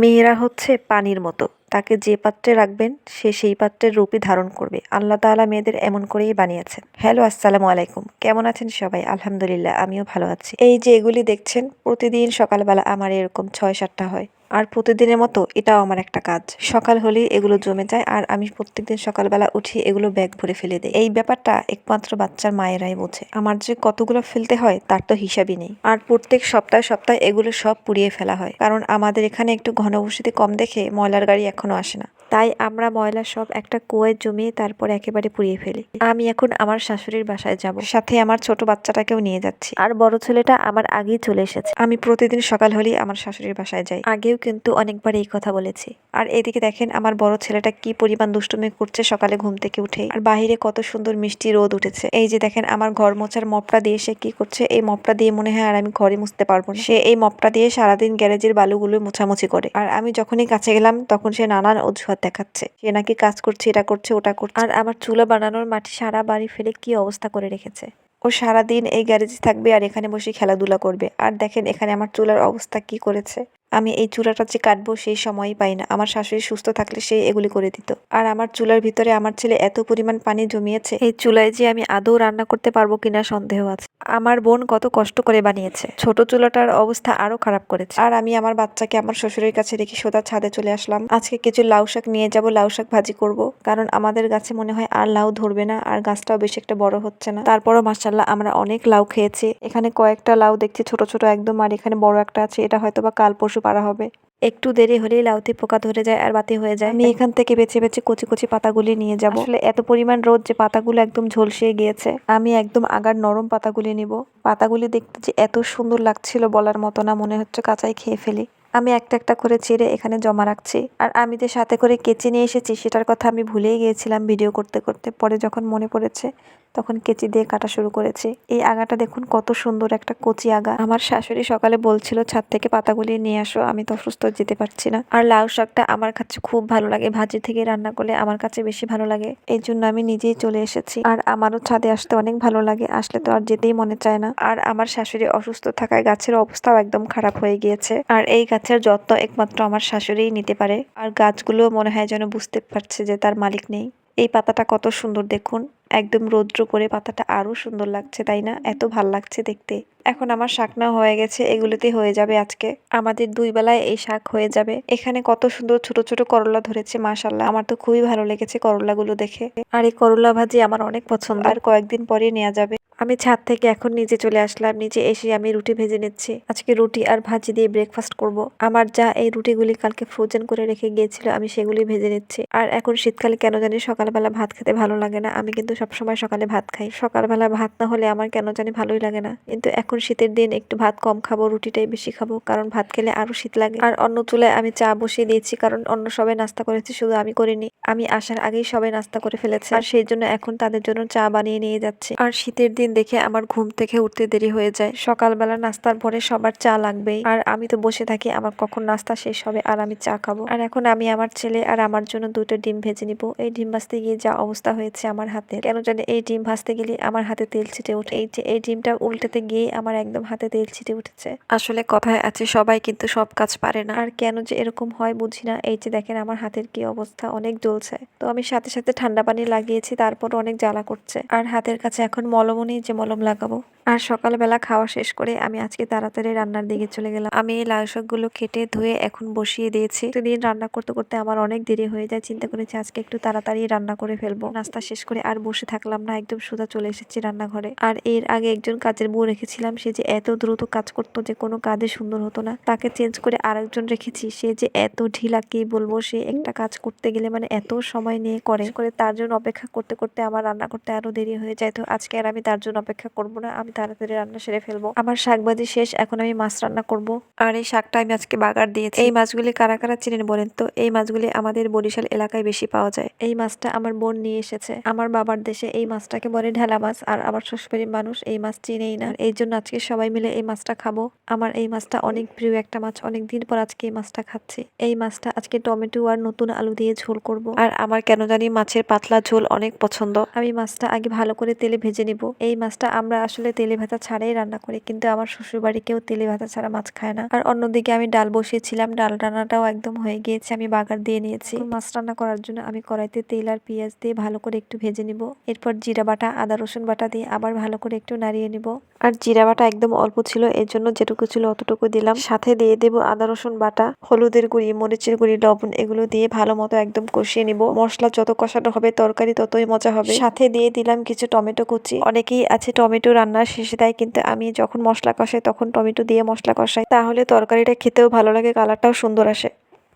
মেয়েরা হচ্ছে পানির মতো। তাকে যে পাত্রে রাখবেন, সে সেই পাত্রের রূপই ধারণ করবে। আল্লাহ তালা মেয়েদের এমন করেই বানিয়েছেন। হ্যালো, আসসালামু আলাইকুম। কেমন আছেন সবাই? আলহামদুলিল্লাহ, আমিও ভালো আছি। এই যে এগুলি দেখছেন, প্রতিদিন সকালবেলা আমার এরকম ছয় সাতটা হয়। আর প্রতিদিনের মতো এটাও আমার একটা কাজ। সকাল হলেই এগুলো জমে যায় আর আমি প্রত্যেকদিন সকালবেলা উঠি এগুলো ব্যাগ ভরে ফেলে দিই। এই ব্যাপারটা একমাত্র বাচ্চার মায়েরাই বোঝে। আমার যে কতগুলো ফেলতে হয় তার তো হিসাবই নেই। আর প্রত্যেক সপ্তাহে সপ্তাহে এগুলো সব পুড়িয়ে ফেলা হয়। কারণ আমাদের এখানে একটু ঘনবসতি কম দেখে ময়লার গাড়ি এখনও আসে না। তাই আমরা ময়লা সব একটা কুয়ায় জমিয়ে তারপর একেবারে পুড়িয়ে ফেলি। আমি এখন আমার শাশুড়ির বাসায় যাব। সাথে আমার ছোট বাচ্চাটাকেও নিয়ে যাচ্ছি। আর বড় ছেলেটা আমার আগেই চলে এসেছে। আমি প্রতিদিন সকাল হলেই আমার শাশুড়ির বাসায় যাই। আগেও কিন্তু অনেকবার এই কথা বলেছি। আর এদিকে দেখেন আমার বড় ছেলেটা কি পরিমাণ দুষ্টুমি করছে সকালে ঘুম থেকে উঠে আর বাহিরে কত সুন্দর মিষ্টি রোদ উঠেছে। এই যে দেখেন আমার ঘর মোছার মপটা দিয়ে সে কি করছে, এই মপটা দিয়ে মনে হয় আর আমি ঘরে মুছতে পারব না। সে এই মপটা দিয়ে সারাদিন গ্যারেজের বালুগুলো মোছামুছি করে। আর আমি যখনই কাছে গেলাম তখন সে নানান অজুহাত দেখাচ্ছে। সে নাকি কাজ করছে, এটা করছে, ওটা করছে। আর আমার চুলা বানানোর মাটি সারা বাড়ি ফেলে কি অবস্থা করে রেখেছে? ও সারাদিন এই গ্যারেজে থাকবে আর এখানে বসে খেলাধুলা করবে। আর দেখেন এখানে আমার চুলার অবস্থা কি করেছে। আমি এই চুলাটা যে কাটবো সেই সময়ই পাই না। আমার শাশুড়ি সুস্থ থাকলে সে এগুলি করে দিত। আর আমার চুলার ভিতরে আমার ছেলে এত পরিমাণ পানি জমিয়েছে, এই চুলায় যে আমি আদৌ রান্না করতে পারব কিনা সন্দেহ আছে। আমার বোন কত কষ্ট করে বানিয়েছে। ছোট চুলাটার অবস্থা আরও খারাপ করেছে। আর আমি আমার বাচ্চাকে আমার শ্বশুরের কাছে রেখে সোজা ছাদে চলে আসলাম। আজকে কিছু লাউ শাক নিয়ে যাব, লাউ শাক ভাজি করব। কারণ আমাদের গাছে মনে হয় আর লাউ ধরবে না, আর গাছটাও বেশি একটা বড় হচ্ছে না। তারপরও মাসাল্লাহ আমরা অনেক লাউ খেয়েছি। এখানে কয়েকটা লাউ দেখছি ছোট ছোট একদম, আর এখানে বড় একটা আছে। এটা হয়তো বা কাল পরশু পারা হবে। একটু দেরি হলেই লাউতে পোকা ধরে যায় আর বাতি হয়ে যায়। আমি এখান থেকে বেছে বেছে কচি কচি পাতাগুলি নিয়ে যাব। আসলে এত পরিমাণ রোদ যে পাতাগুলো একদম ঝলসিয়ে গিয়েছে। আমি একদম আগার নরম পাতাগুলি নিব। পাতাগুলি দেখতে যে এত সুন্দর লাগছিল বলার মতো না মনে হচ্ছে কাঁচাই খেয়ে ফেলি। আমি একটা একটা করে ছিঁড়ে এখানে জমা রাখছি। আর আমি যে সাথে করে কেচি নিয়ে এসেছি, সেটার কথা আমি ভুলেই গিয়েছিলাম ভিডিও করতে করতে। পরে যখন মনে পড়েছে, তখন কেচি দিয়ে কাটা শুরু করেছি। এই আগাটা দেখুন, কত সুন্দর একটা কচি আগা। আমার শাশুড়ি সকালে বলছিল, ছাদ থেকে পাতাগুলি নিয়ে আসো, আমি তো অসুস্থ, যেতে পারছি না। আর লাউ শাকটা আমার কাছে খুব ভালো লাগে। ভাজি থেকে রান্না করলে আমার কাছে বেশি ভালো লাগে। এই জন্য আমি নিজেই চলে এসেছি। আর আমারও ছাদে আসতে অনেক ভালো লাগে। আসলে তো আর যেতেই মনে চায় না। আর আমার শাশুড়ি অসুস্থ থাকায় গাছের অবস্থাও একদম খারাপ হয়ে গিয়েছে। আর এই গাছের যত্ন একমাত্র আমার শাশুড়িই নিতে পারে। আর গাছগুলো মনে হয় যেন বুঝতে পারছে যে তার মালিক নেই। এই পাতাটা কত সুন্দর দেখুন। একদম রৌদ্র করে পাতাটা আরও সুন্দর লাগছে, তাই না? এত ভালো লাগছে দেখতে। এখন আমার শাক না হয়ে গেছে, এগুলোতে হয়ে যাবে আজকে। আমাদের দুই বেলায় এই শাক হয়ে যাবে। এখানে কত সুন্দর ছোট ছোট করলা ধরেছে মাশাল্লাহ আমার তো খুবই ভালো লেগেছে করলাগুলো দেখে। আর এই করলা ভাজি আমার অনেক পছন্দ আর কয়েকদিন পরে নেওয়া যাবে। আমি ছাদ থেকে এখন নিচে চলে আসলাম, নিচে এসে আমি রুটি ভেজে নিচ্ছি। আজকে রুটি আর ভাজি দিয়ে ব্রেকফাস্ট করব। আমার যা এই রুটিগুলি কালকে ফ্রোজেন করে রেখে গিয়েছিল, আমি সেগুলি ভেজে নিচ্ছি। আর এখন শীতকালে কেন জানি সকালবেলা ভাত খেতে ভালো লাগে না, আমি কিন্তু সবসময় সকালে ভাত খাই। সকালবেলা ভাত না হলে আমার কেন জানি ভালোই লাগে না। কিন্তু এখন শীতের দিন, একটু ভাত কম খাব, রুটিটাই বেশি খাব, কারণ ভাত খেলে আরও শীত লাগে। আর অন্য চুলায় আমি চা বসিয়ে দিয়েছি, কারণ অন্য সবাই নাস্তা করেছে, শুধু আমি করিনি। আমি আসার আগেই সবাই নাস্তা করে ফেলেছে। আর সেই জন্য এখন তাদের জন্য চা বানিয়ে নিয়ে যাচ্ছি। আর শীতের দিন দেখে আমার ঘুম থেকে উঠতে দেরি হয়ে যায়। সকালবেলা নাস্তার পরে সবার চা লাগবেই। আর আমি তো বসে থাকি, আমার কখন নাস্তা শেষ হবে আর আমি চা খাব। আর এখন আমি আমার ছেলে আর আমার জন্য দুটো ডিম ভেজে নিব। এই ডিম ভাজতে গিয়ে যা অবস্থা হয়েছে আমার হাতে। কেন জানি এই ডিম ভাজতে গেলে আমার হাতে তেল ছিটে উঠে এই যে এই ডিমটা উল্টাতে গিয়ে আমার একদম হাতে তেল ছিটে উঠেছে। আসলে কথায় আছে, সবাই কিন্তু সব কাজ পারে না। আর কেন যে এরকম হয় বুঝি না। এই যে দেখেন আমার হাতের কি অবস্থা, অনেক জ্বলছে। তো আমি সাথে সাথে ঠান্ডা পানি লাগিয়েছি, তারপর অনেক জ্বালা করছে। আর হাতের কাছে এখন মলমও যে মলম লাগাবো। আর সকালবেলা খাওয়া শেষ করে আমি আজকে তাড়াতাড়ি রান্নার দিকে চলে গেলাম। আমি এই লাউ শাকগুলো কেটে ধুয়ে এখন বসিয়ে দিয়েছি। দিন রান্না করতে করতে আমার অনেক দেরি হয়ে যায়। চিন্তা করেছি আজকে একটু তাড়াতাড়ি রান্না করে ফেলব। নাস্তা শেষ করে আর বসে থাকলাম না। একদম সোজা চলে এসেছি রান্নাঘরে। আর এর আগে একজন কাজের বউ রেখেছিলাম। সে যে এত দ্রুত কাজ করতো যে কোনো কাজে সুন্দর হতো না। তাকে চেঞ্জ করে আরেকজন রেখেছি। সে যে এত ঢিলা কি বলব, সে একটা কাজ করতে গেলে মানে এত সময় নিয়ে করে। করে তার জন্য অপেক্ষা করতে করতে আমার রান্না করতে আরও দেরি হয়ে যায়। তো আজকে আর আমি তার জন্য অপেক্ষা করব না। আমি তাড়াতাড়ি রান্না সেরে ফেলব। আমার শাকবাজি শেষ, এখন আমি মাছ রান্না করব। আর এই শাকটা আমি আজকে বাগার দিয়েছি। এই মাছগুলি কারা কারা চিনেন বলেন তো? এই মাছগুলি আমাদের বরিশাল এলাকায় বেশি পাওয়া যায়। এই মাছটা আমার বোন নিয়ে এসেছে। আমার বাবার দেশে এই মাছটাকে বলে ঢেলা মাছ, আর আমার শ্বশুরবাড়ির মানুষ এই মাছ চিনেই না। এই জন্য আজকে সবাই মিলে এই মাছটা খাব। আমার এই মাছটা অনেক প্রিয় একটা মাছ। অনেক দিন পর আজকে এই মাছটা খাচ্ছি। এই মাছটা আজকে টমেটো আর নতুন আলু দিয়ে ঝোল করব। আর আমার কেন জানি মাছের পাতলা ঝোল অনেক পছন্দ। আমি মাছটা আগে ভালো করে তেলে ভেজে নিব। এই মাছটা আমরা আসলে তেলে ভাতা ছাড়াই রান্না করে, কিন্তু আমার শ্বশুর বাড়ি কেউ তেলে ভাতা ছাড়া মাছ খায় না। আর অন্যদিকে আমি ডাল বসিয়েছিলাম, ডাল রান্নাটাও একদম হয়ে গিয়েছে, আমি বাগার দিয়ে নিয়েছি। মাছ রান্না করার জন্য আমি কড়াইতে তেল আর পেঁয়াজ দিয়ে ভালো করে একটু ভেজে নিব। এরপর জিরা বাটা, আদা রসুন বাটা দিয়ে আবার ভালো করে একটু নাড়িয়ে নিব। আর জিরা বাটা একদম অল্প ছিল, এর জন্য যেটুকু ছিল অতটুকু দিলাম। সাথে দিয়ে দেব আদা, রসুন বাটা, হলুদের গুঁড়ি, মরিচের গুঁড়ি, লবণ, এগুলো দিয়ে ভালো মতো একদম কষিয়ে নিব। মশলা যত কষানো হবে, তরকারি ততই মজা হবে। সাথে দিয়ে দিলাম কিছু টমেটো কুচি। অনেকেই আছে টমেটো রান্নার শেষে দেয়, কিন্তু আমি যখন মশলা কষাই, তখন টমেটো দিয়ে মশলা কষাই। তাহলে তরকারিটা খেতেও ভালো লাগে, কালারটাও সুন্দর আসে।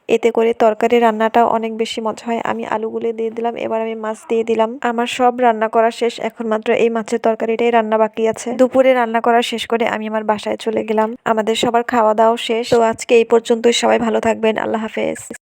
এতে করে তরকারি রান্নাটাও অনেক বেশি মজা হয়। আমি আলুগুলো দিয়ে দিলাম, এবার আমি মাছ দিয়ে দিলাম। আমার সব রান্না করা শেষ, এখন মাত্র এই মাছের তরকারিটাই রান্না বাকি আছে। দুপুরে রান্না করা শেষ করে আমি আমার বাসায় চলে গেলাম। আমাদের সবার খাওয়া দাওয়া শেষ। তো আজকে এই পর্যন্তই, সবাই ভালো থাকবেন, আল্লাহ হাফেজ।